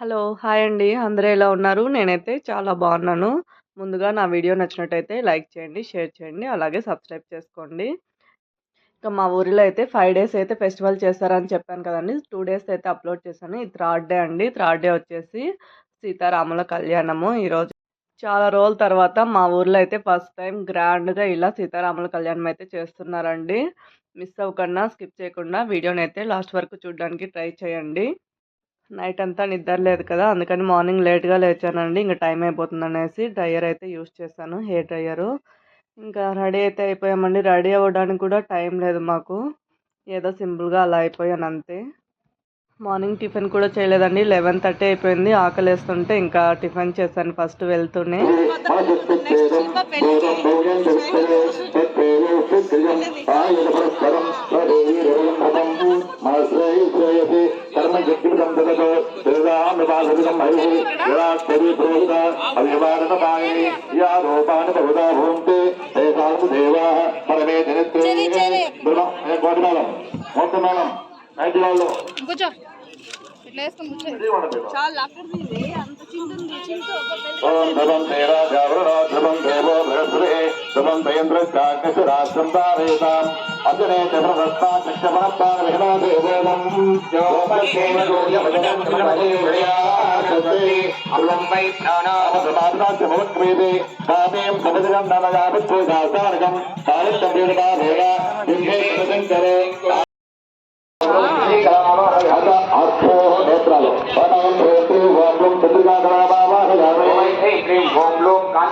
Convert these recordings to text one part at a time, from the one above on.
Hello! Hi అండి. అందరూ ఎలా ఉన్నారు? నేనైతే చాలా బాగున్నాను. ముందుగా నా వీడియో నచ్చినట్టయితే లైక్ చేయండి, షేర్ చేయండి, అలాగే సబ్స్క్రైబ్ చేసుకోండి. ఇంకా మా ఊరిలో అయితే ఫైవ్ డేస్ అయితే ఫెస్టివల్ చేస్తారని చెప్పాను కదండీ! టూ డేస్ అయితే అప్‌లోడ్ చేశాను. ఈ థర్డ్ డే అండి. థర్డ్ డే వచ్చేసి సీతారాముల కళ్యాణము ఈరోజు. చాలా రోజుల తర్వాత మా ఊర్లో అయితే ఫస్ట్ టైం గ్రాండ్‌గా ఇలా సీతారాముల కళ్యాణం అయితే చేస్తున్నారండి. మిస్ అవ్వకుండా, స్కిప్ చేయకుండా వీడియోనైతే లాస్ట్ వరకు చూడడానికి ట్రై చేయండి. నైట్ అంతా నిద్ర లేదు కదా! అందుకని మార్నింగ్ లేట్‌గా లేచానండి. ఇంకా టైం అయిపోతుంది అనేసి డ్రయర్ అయితే యూజ్ చేశాను. Hair dryer. ఇంకా రెడీ అయితే అయిపోయామండి. రెడీ అవ్వడానికి కూడా టైం లేదు మాకు. ఏదో సింపుల్‌గా అలా అయిపోయాను అంతే. మార్నింగ్ టిఫిన్ కూడా చేయలేదండి. 11:30 అయిపోయింది. ఆకలేస్తుంటే ఇంకా టిఫిన్ చేశాను ఫస్ట్ వెళ్తూనే. కూర్చో ఇట్లా వేసుకొని కూర్చో చాలా అక్కడిది అంత చింతుంది చింత ఓం ధ్రువం తేరాజావృణో ధ్రువం దేవో బృహస్పతి ధ్రువం తేంద్రశ్చాకశురాశ్రం తారేతాం అజనే చంద్రవస్తా చక్షమనత్తా విహనా దేవోమం అల్లం అర్థో నేత్రాలు. ఓం రేత్రి ఓం చంద్రికా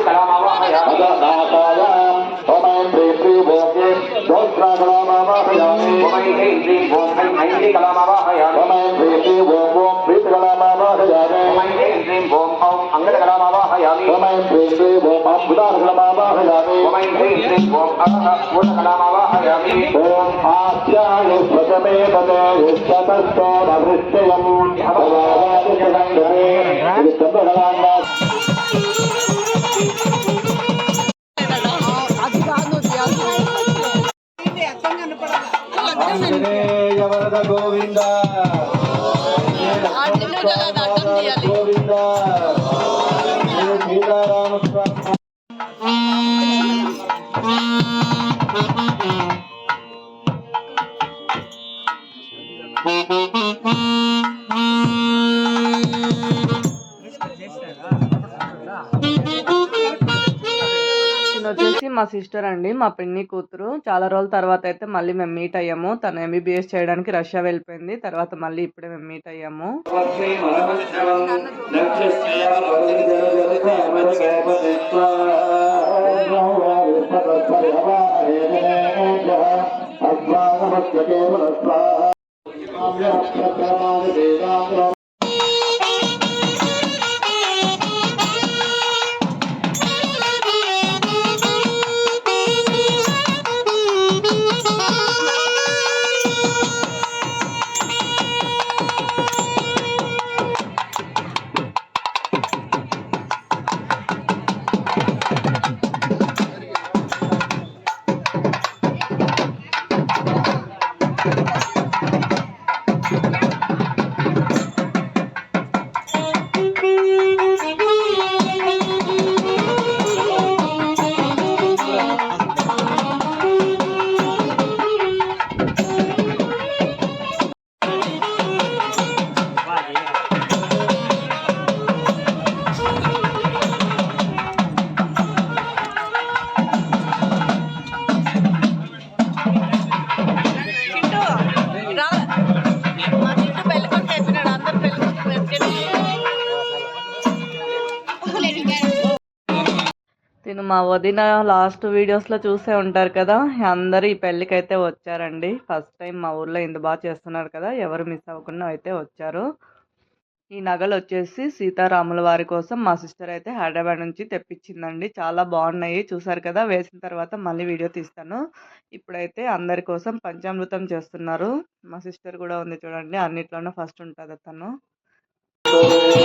కళామావాహయామి అదనాథాయాం ఓం శ్రీ శ్రీ ఓం దోస్రా కళామావాహయామి ఓం శ్రీ శ్రీ ఓం ఓం ప్రీత కళామావాహయామి ఓం శ్రీ శ్రీ ఓం అమృత కళామావాహయామి ఓం ఆస్యాయ స్వచమే పదే విశ్వతస్తో నృత్యం ఇది చంద్రకళాంగా అది కాదు ఆంజనేయ వరద గోవింద గోవింద తిను వచ్చేసి మా సిస్టర్ అండి. మా పిన్ని కూతురు. చాలా రోజుల తర్వాత అయితే మళ్ళీ మేము మీట్ అయ్యాము. తను ఎంబీబీఎస్ చేయడానికి రష్యా వెళ్ళిపోయింది. తర్వాత మళ్ళీ ఇప్పుడే మేము మీట్ అయ్యాము. మా వదిన లాస్ట్ వీడియోస్‌లో చూసే ఉంటారు కదా! అందరూ ఈ పెళ్ళికైతే వచ్చారండి. ఫస్ట్ టైం మా ఊర్లో ఇంత బాగా చేస్తున్నారు కదా! ఎవరు మిస్ అవ్వకుండా అయితే వచ్చారు. ఈ నగలు వచ్చేసి సీతారాముల వారి కోసం మా సిస్టర్ అయితే హైదరాబాద్ నుంచి తెప్పించిందండి. చాలా బాగున్నాయి. చూసారు కదా! వేసిన తర్వాత మళ్ళీ వీడియో తీస్తాను. ఇప్పుడైతే అందరి కోసం పంచామృతం చేస్తున్నారు. మా సిస్టర్ కూడా ఉంది చూడండి. అన్నిట్లోనూ ఫస్ట్ ఉంటుంది తను. కూర్చే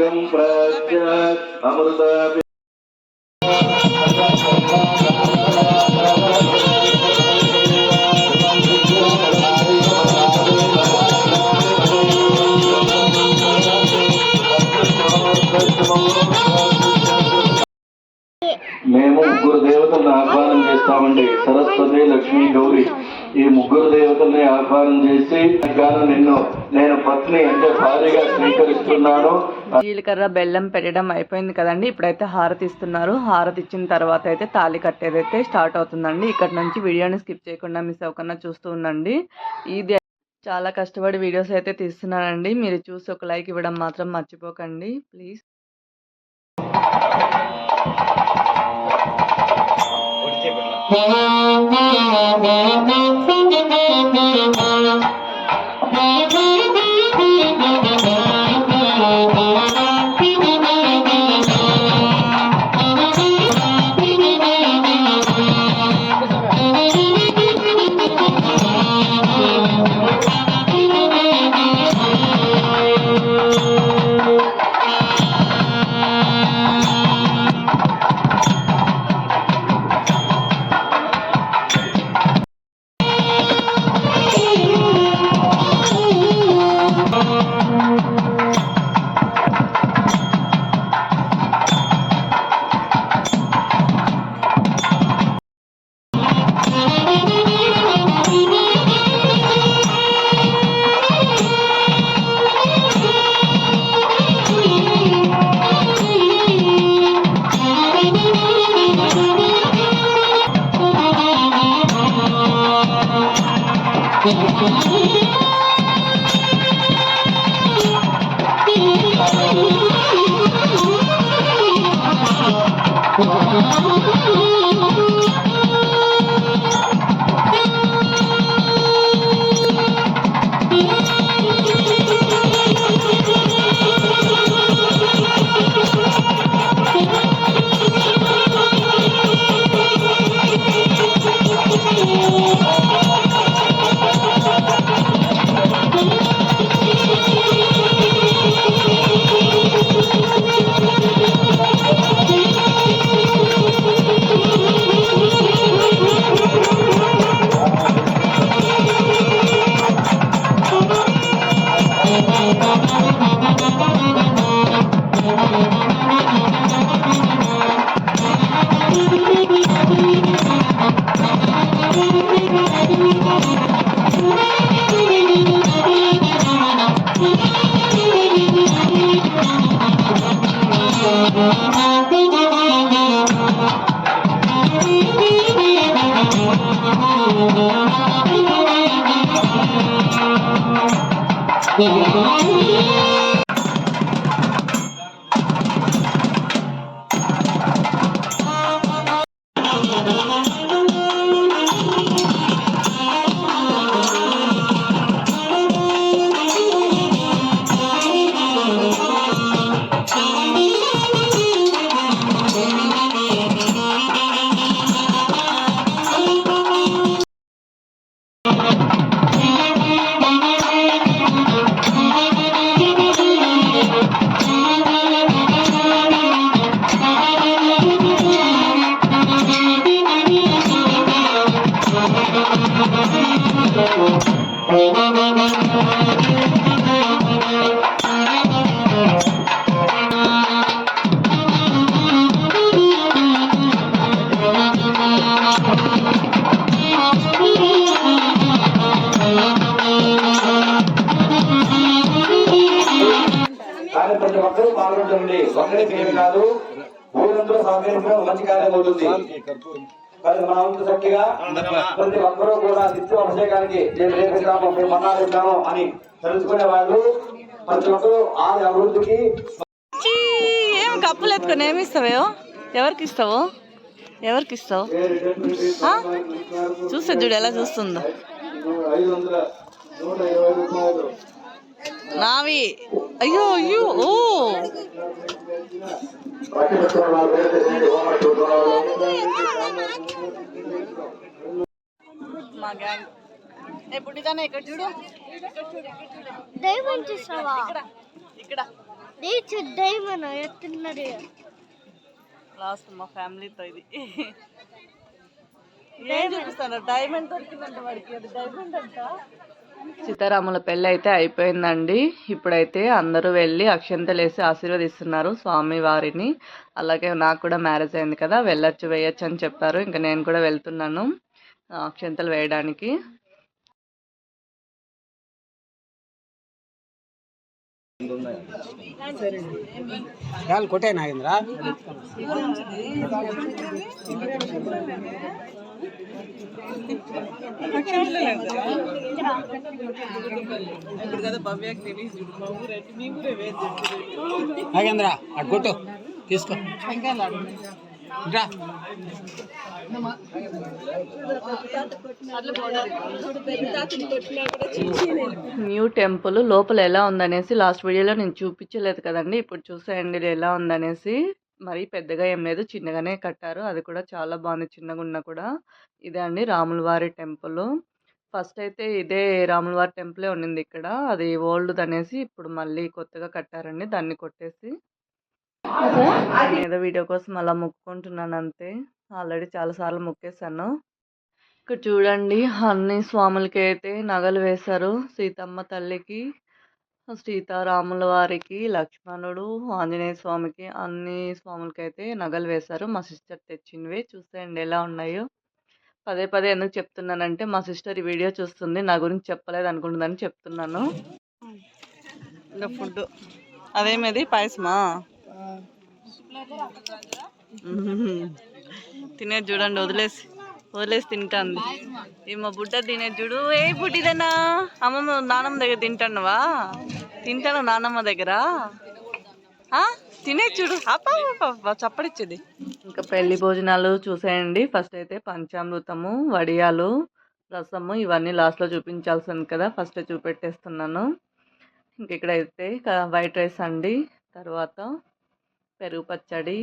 మధుపర్కం అమృత మేము ముగ్గురు దేవతలను ఆహ్వానం చేస్తామండి. సరస్వతి లక్ష్మి గౌరి. ఈ ముగ్గురు దేవతల్ని ఆహ్వానం చేసి గాను నిన్ను స్వీకరిస్తున్నాను. జీలకర్ర బెల్లం పెట్టడం అయిపోయింది కదండి. ఇప్పుడైతే హారతి ఇస్తున్నారు. హారతి ఇచ్చిన తర్వాత అయితే తాళి కట్టేదైతే స్టార్ట్ అవుతుందండి. ఇక్కడ నుంచి వీడియోని స్కిప్ చేయకుండా మిస్ అవ్వకుండా చూస్తూ ఉండండి. ఇది చాలా కష్టపడి వీడియోస్ అయితే తీస్తున్నానండి. మీరు చూసి ఒక లైక్ ఇవ్వడం మాత్రం మర్చిపోకండి. ప్లీజ్. కానీ ప్రతి ఒక్కరూ పాల్గొంటుంది. ఒక్కరికి కాదు. ఊరందరూ సహకరించడం మంచి కార్యం అవుతుంది. కానీ మన వంతు చక్కగా ప్రతి ఒక్కరూ కూడా నిత్యం అభిషేకానికి నేను రేపిస్తాము మేము అని తెలుసుకునే వాళ్ళు ప్రతి ఒక్కరూ ఆ అభివృద్ధికి ఏం కప్పులు ఎత్తుకొని ఏమి ఇస్తావో? ఎవరికి ఇస్తావు? ఎవరికి ఇస్తావు? చూస్తే చూడు ఎలా చూస్తుందో. నావి. అయ్యో అయ్యో ఓ. మా గ్యాంగ్ ఏ పుట్టిదానా ఇక్కడ చూడు. డైమండ్ చూసావా? ఇక్కడ డైమండ్ ఎత్తున్నది లాస్ట్ మా ఫ్యామిలీతో ఇది. ఏం చూపిస్తాను డైమండ్ దొరికిందంట వాడికి. అది డైమండ్ అంట. సీతారాముల పెళ్ళి అయితే అయిపోయిందండి. ఇప్పుడైతే అందరూ వెళ్ళి అక్షంతలు వేసి ఆశీర్వదిస్తున్నారు స్వామి వారిని. అలాగే నాకు కూడా మ్యారేజ్ అయింది కదా వెళ్ళొచ్చు వేయొచ్చు అని చెప్పారు. ఇంకా నేను కూడా వెళ్తున్నాను. అక్షంతలు వేయడానికి. గాలి కొట్టే నాగేంద్ర ఇప్పుడు కదా తెలియదు నాగేంద్ర అటు కొట్టు తీసుకో. న్యూ టెంపుల్ లోపల ఎలా ఉందనేసి లాస్ట్ వీడియోలో నేను చూపించలేదు కదండి. ఇప్పుడు చూసేయండి ఎలా ఉందనేసి. మరీ పెద్దగా ఏం లేదు చిన్నగానే కట్టారు. అది కూడా చాలా బాగుంది చిన్నగా ఉన్నా కూడా. ఇదే అండి రాముల వారి టెంపుల్. ఫస్ట్ అయితే ఇదే రాముల వారి టెంపులే ఉండింది ఇక్కడ. అది ఓల్డ్ అనేసి ఇప్పుడు మళ్ళీ కొత్తగా కట్టారండి దాన్ని కొట్టేసి. ఏదో వీడియో కోసం అలా మొక్కుకుంటున్నాను అంతే. ఆల్రెడీ చాలాసార్లు మొక్కేశాను. ఇక్కడ చూడండి అన్ని స్వాములకి అయితే నగలు వేశారు. సీతమ్మ తల్లికి సీతారాముల వారికి లక్ష్మణుడు ఆంజనేయ స్వామికి అన్ని స్వాములకి అయితే నగలు వేశారు. మా సిస్టర్ తెచ్చినవి. చూసేయండి ఎలా ఉన్నాయో. పదే పదే ఎందుకు చెప్తున్నానంటే మా సిస్టర్ ఈ వీడియో చూస్తుంది. నా గురించి చెప్పలేదు అనుకుంటుందని చెప్తున్నాను. ఇంకా ఫుడ్ అదేమది? పాయసమా? తినేది చూడండి వదిలేసి వదిలేసి తింటాంది. ఈ మా బుడ్డ తినేది చూడు. ఏ పుట్టిదన్నా అమ్మమ్మ నానమ్మ దగ్గర తింటానువా తింటాను నానమ్మ దగ్గర. తినే తినేది చూడు చప్పడిచ్చేది. ఇంకా పెళ్ళి భోజనాలు చూసేయండి. ఫస్ట్ అయితే పంచామృతము వడియాలు రసము ఇవన్నీ లాస్ట్లో చూపించాల్సింది కదా. ఫస్ట్ చూపెట్టేస్తున్నాను. ఇంక ఇక్కడైతే వైట్ రైస్ అండి. తర్వాత పెరుగు పచ్చడి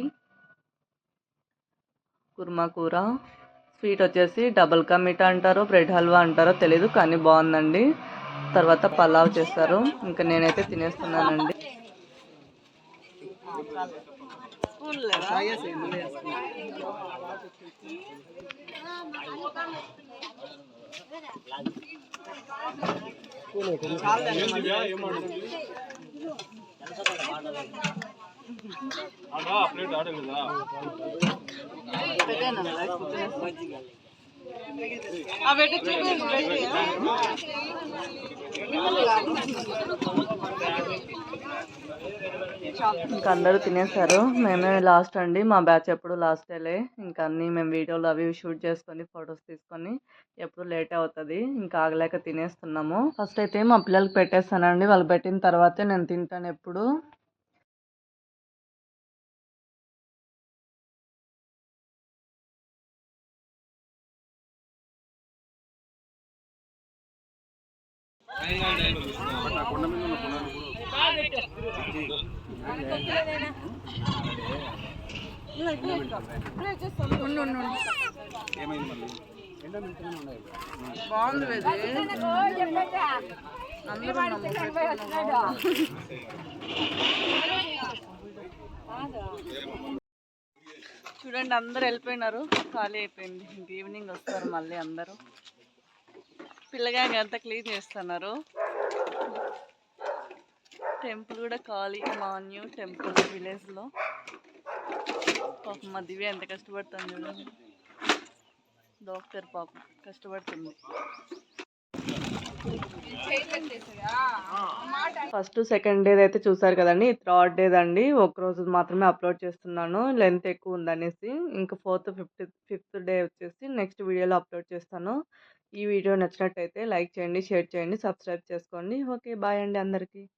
కుర్మా కూర. స్వీట్ వచ్చేసి డబుల్ కా మీఠా అంటారో బ్రెడ్ హల్వా అంటారో తెలీదు కానీ బాగుందండి. తర్వాత పలావ్ చేస్తారు. ఇంకా నేనైతే తినేస్తున్నానండి. స్కూల్ లేదా ఆ పెట్టి చూపించు పెట్టి ఇంకా అందరూ తినేసారు మేమే లాస్ట్ అండి. మా బ్యాచ్ ఎప్పుడు లాస్ట్ డేలే ఇంకా అన్నీ మేము వీడియోలు అవి షూట్ చేసుకొని ఫొటోస్ తీసుకొని ఎప్పుడు లేట్ అవుతుంది. ఇంకా ఆగలేక తినేస్తున్నాము. ఫస్ట్ అయితే మా పిల్లలకి పెట్టేస్తానండి. వాళ్ళు పెట్టిన తర్వాతే నేను తింటాను ఎప్పుడు. బాగుంది. చూడండి అందరు వెళ్ళిపోయినారు. ఖాళీ అయిపోయింది. ఇంక ఈవినింగ్ వస్తారు మళ్ళీ అందరూ. పిల్లగాంగ్ అంతా క్లీన్ చేస్తున్నారు. టెంపుల్ కూడా ఖాళీ మా న్యూ టెంపుల్ విలేజ్లో. పాపం మా దివ్య ఎంత కష్టపడుతుంది చూడండి. డాక్టర్ పాప కష్టపడుతుంది. ఫస్ట్ సెకండ్ డేది అయితే చూసారు కదండి థర్డ్ డే అండి. ఒక రోజు మాత్రమే అప్లోడ్ చేస్తున్నాను లెంత్ ఎక్కువ ఉందనేసి. ఇంకా ఫోర్త్ ఫిఫ్త్ ఫిఫ్త్ డే వచ్చేసి నెక్స్ట్ వీడియోలో అప్లోడ్ చేస్తాను. ఈ వీడియో నచ్చినట్టయితే లైక్ చేయండి షేర్ చేయండి సబ్స్క్రైబ్ చేసుకోండి. ఓకే బాయ్ అండి అందరికీ.